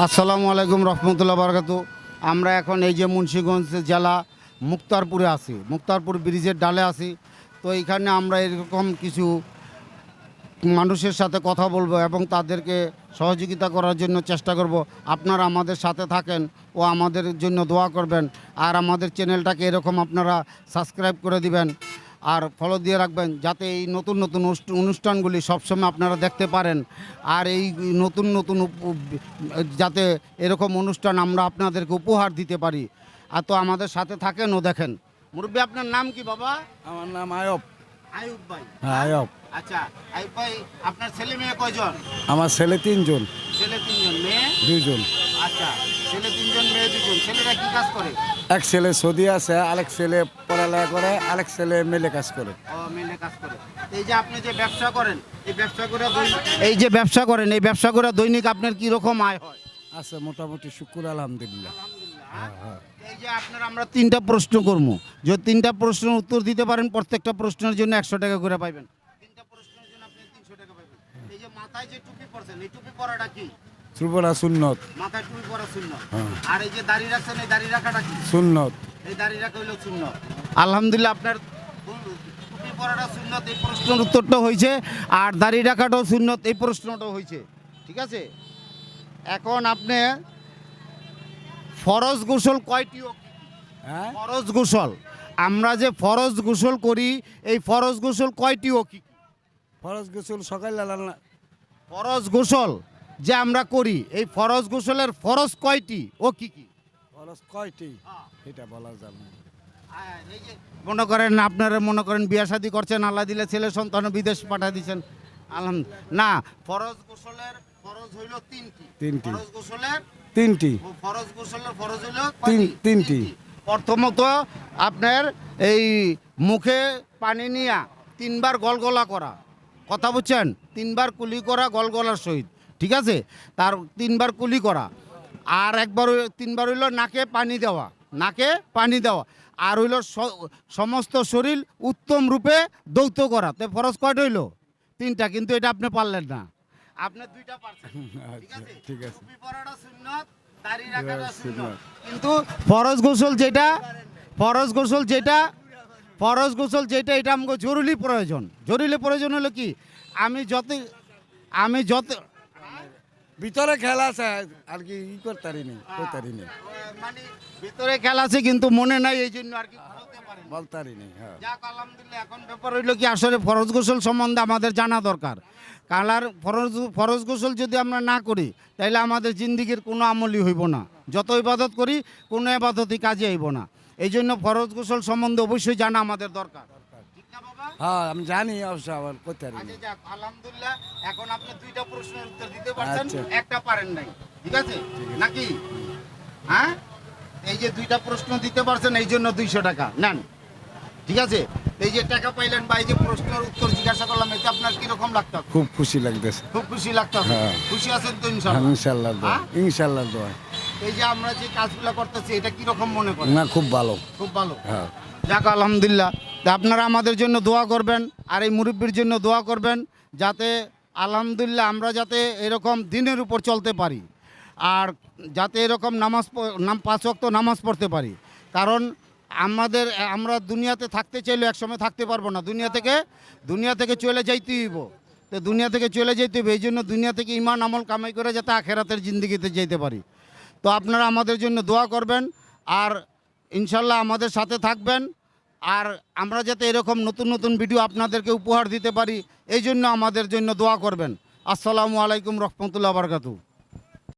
আসসালামু আলাইকুম রহমতুল্লাহ বারকাত। আমরা এখন এই যে মুন্সীগঞ্জ জেলা মুক্তারপুরে আছি। মুক্তারপুর ব্রিজের ডালে আছি। তো এইখানে আমরা এরকম কিছু মানুষের সাথে কথা বলব এবং তাদেরকে সহযোগিতা করার জন্য চেষ্টা করব। আপনারা আমাদের সাথে থাকেন ও আমাদের জন্য দোয়া করবেন। আর আমাদের চ্যানেলটাকে এরকম আপনারা সাবস্ক্রাইব করে দিবেন। আর ফলো দিয়ে রাখবেন যাতে এই নতুন নতুন অনুষ্ঠা- অনুষ্ঠানগুলি সবসময় আপনারা দেখতে পারেন। আর এই নতুন নতুন যাতে এরকম অনুষ্ঠান আমরা আপনাদেরকে উপহার দিতে পারি। আর তো আমাদের সাথে থাকেন ও দেখেন। মুরব্বী, আপনার নাম কি বাবা? আমার নাম আয়ব। আয়ুব ভাই। হ্যাঁ আচ্ছা আয়ুব ভাই আপনার ছেলে মেয়ে কয়জন? আমার ছেলে তিনজন। ছেলে তিনজন মেয়ে? দুইজন। আচ্ছা ছেলে তিনজন মেয়ে দুজন ছেলেরা কি কাজ করে? এক ছেলে সৌদি আছে আরেক ছেলে পড়ালেখা করে আরেক ছেলে মেলে কাজ করে। ও মেলে কাজ করে। এই যে আপনি যে ব্যবসা করেন এই ব্যবসা করে দৈনিক- এই যে ব্যবসা করেন এই ব্যবসা করে দৈনিক আপনার কি রকম আয় হয়? আচ্ছা মোটামুটি শুকুর আলহামদুলিল্লাহ। হ্যাঁ, এই যে আপনার আমরা তিনটা প্রশ্ন করব। যে তিনটা প্রশ্নের উত্তর দিতে পারেন প্রত্যেকটা প্রশ্নের জন্য একশো টাকা করে তিনটা প্রশ্নের জন্য আপনি তিনশো টাকা এই যে মাথায় যে টুপি পরছেন এই টুপি পরাটা কি? সুবরা সুন্নত। মাথায় টুপি পরা শূন্য হ্যাঁ। আর এই যে দাড়ি রাখছেন এই দাড়ি রাখাটা কি? সুন্নত। এই দাড়ি রাখা শূন্য আলহামদুলিল্লাহ আপনার টুপি পরাটা এই প্রশ্নের উত্তরটা হয়েছে। আর দাড়ি রাখাটাও শূন্যত এই প্রশ্নটাও হয়েছে। ঠিক আছে? এখন আপনি ফরজ গোসল কয়টি? হ্যাঁ? ফরজ গোসল। আমরা যে ফরজ গোসল করি এই ফরজ গোসল কয়টি ও কি? ফরজ গোসল সকালে না। ফরজ গোসল যে আমরা করি এই ফরজ গোসলের ফরজ কয়টি ও কি কি ফরজ কয়টি? এটা বলা যাবে না। মনে করেন আপনারা মনে করেন বিয়া শাদি করছেন আল্লাহ দিলে ছেলে সন্তান বিদেশ পাঠা দিচ্ছেন আলহাম না ফরজ গোসলের ফরজ হইল তিনটি। তিনটি। ফরজ গোসলের তিনটি। ও ফরজ গোসলের ফরজ হইল তিন- কয়টি? তিনটি। প্রথমত আপনার এই মুখে পানি নিয়া তিনবার গলগলা করা। কথা বুঝছেন? তিনবার কুলি করা গলগলার সহিত। ঠিক আছে? তার তিনবার কুলি করা। আর একবার তিনবার হইল নাকে পানি দেওয়া। নাকে পানি দেওয়া। আর হইল সমস্ত শরীর উত্তম রূপে দৌত করা। তো ফরজ কয়টা হইল? তিনটা। কিন্তু এটা আপনি পারলেন না। আপনি দুইটা পারছেন। ঠিক আচ্ছা আছে? ঠিক আছে। টুপি পরাটা সুন্নাত দাড়ি রাখাটা সুন্নত। কিন্তু ফরজ গোসল যেটা ফরজ গোসল যেটা ফরজ গোসল যেটা এটা আমাকে জরুরি প্রয়োজন। জরুরি প্রয়োজন হলো কি আমি যত আমি যত ভিতরে খেলা আছে আর কি ই করতারি নেই করতারি নেই মানে ভিতরে খেলা আছে কিন্তু মনে নাই এই জন্য আর কি বলতে পারেন। না। বলতারি নেই হ্যাঁ। যাক আলহামদুলিল্লাহ এখন ব্যাপার হইল কি আসলে ফরজ গোসল সম্বন্ধে আমাদের জানা দরকার। কালার ফরজ ফরজ গোসল যদি আমরা না করি তাহলে আমাদের জিন্দিগির কোনো আমলই হইব না। যত ইবাদত করি কোনো ইবাদতই কাজে আইব না। এই জন্য ফরজ গোসল সম্বন্ধে অবশ্যই জানা আমাদের দরকার। হ্যাঁ আমি জানি অবশ্য আবার আচ্ছা যাক আলহামদুলিল্লাহ এখন আপনি দুইটা প্রশ্নের উত্তর দিতে পারছেন আচ্ছা। একটা পারেন নাই ঠিক আছে? নাকি? হ্যাঁ? এই যে দুইটা প্রশ্ন দিতে পারছেন এই জন্য দুইশো টাকা নেন ঠিক আছে? এই যে টাকা পাইলেন বা এই যে প্রশ্নের উত্তর জিজ্ঞাসা করলাম এতে আপনার কীরকম লাগতো? খুব খুশি লাগতেছে। খুব খুশি লাগতো? হ্যাঁ। খুশি আছেন তো হ্যাঁ, ইনশাল্লাহ ইনশাল্লাহ হ্যাঁ? ইনশাল্লাহ দোয়া। এই যে আমরা যে কাজগুলো করতেছি এটা কীরকম মনে করেন? না খুব ভালো। খুব ভালো। হ্যাঁ। যাক আলহামদুলিল্লাহ তা আপনারা আমাদের জন্য দোয়া করবেন, আর এই মুরব্বীর জন্য দোয়া করবেন যাতে আলহামদুলিল্লাহ আমরা যাতে এরকম দিনের উপর চলতে পারি, আর যাতে এরকম নামাজ নাম, পাঁচ ওয়াক্ত নামাজ পড়তে পারি। কারণ আমাদের, আমরা দুনিয়াতে থাকতে চাইলে একসময় থাকতে পারব না। দুনিয়া থেকে দুনিয়া থেকে চলে যাইতে হইব। তো দুনিয়া থেকে চলে যেতে হবে এই জন্য দুনিয়া থেকে ইমান আমল কামাই করে যাতে আখেরাতের জিন্দিগিতে যেতে পারি। তো আপনারা আমাদের জন্য দোয়া করবেন, আর ইনশাল্লাহ আমাদের সাথে থাকবেন। আর আমরা যাতে এরকম নতুন নতুন ভিডিও আপনাদেরকে উপহার দিতে পারি, এই জন্য আমাদের জন্য দোয়া করবেন। আসসালামু আলাইকুম রহমতুল্লাহ বারকাতু